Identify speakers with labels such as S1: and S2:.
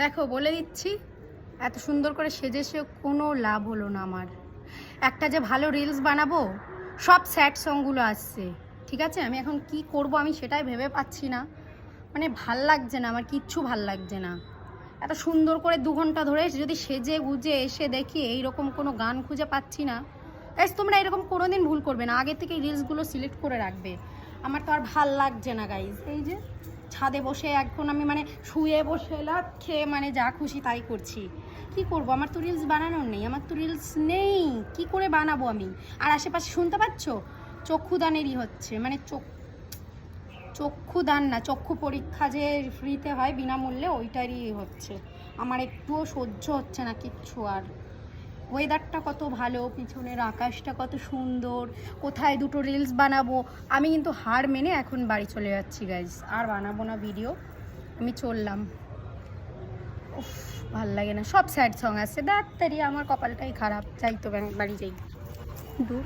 S1: দেখো, বলে দিচ্ছি, এত সুন্দর করে সেজে সে কোনো লাভ হলো না আমার। একটা যে ভালো রিলস বানাবো, সব স্যাড সংগুলো আসছে, ঠিক আছে? আমি এখন কি করব আমি সেটাই ভেবে পাচ্ছি না। মানে ভালো লাগছে না, আমার কিচ্ছু ভালো লাগছে না। এত সুন্দর করে দু ঘণ্টা ধরে যদি সেজে গুজে এসে দেখি এইরকম কোনো গান খুঁজে পাচ্ছি না। গাইস তোমরা এরকম কোনো দিন ভুল করবে না। আগে থেকে রিলসগুলো সিলেক্ট করে রাখবে। আমার তো আর ভালো লাগছে না গাইজ এই যে ছাদে বসে এখন আমি মানে শুয়ে বসে লাভ খেয়ে মানে যা খুশি তাই করছি। কি করব? আমার তো রিলস বানানোর নেই, আমার তো রিলস নেই। কি করে বানাবো আমি? আর আশেপাশে শুনতে পাচ্ছ? চক্ষুদানেরই হচ্ছে মানে চোখ, চক্ষুদান না, চক্ষু পরীক্ষা যে ফ্রিতে হয় বিনামূল্যে, ওইটারই হচ্ছে। আমার একটুও সহ্য হচ্ছে না, কিচ্ছু আর। ওয়েদারটা কত ভালো, পিছনের আকাশটা কত সুন্দর, কোথায় দুটো রিলস বানাবো? আমি কিন্তু হার মেনে এখন বাড়ি চলে যাচ্ছি গাইজ আর বানাবো না ভিডিও আমি চললাম। ভালো লাগে না। সব স্যাড সং আছে। ডাক্তারি আমার কপালটাই খারাপ। যাই তো বাড়ি যাই। দূর।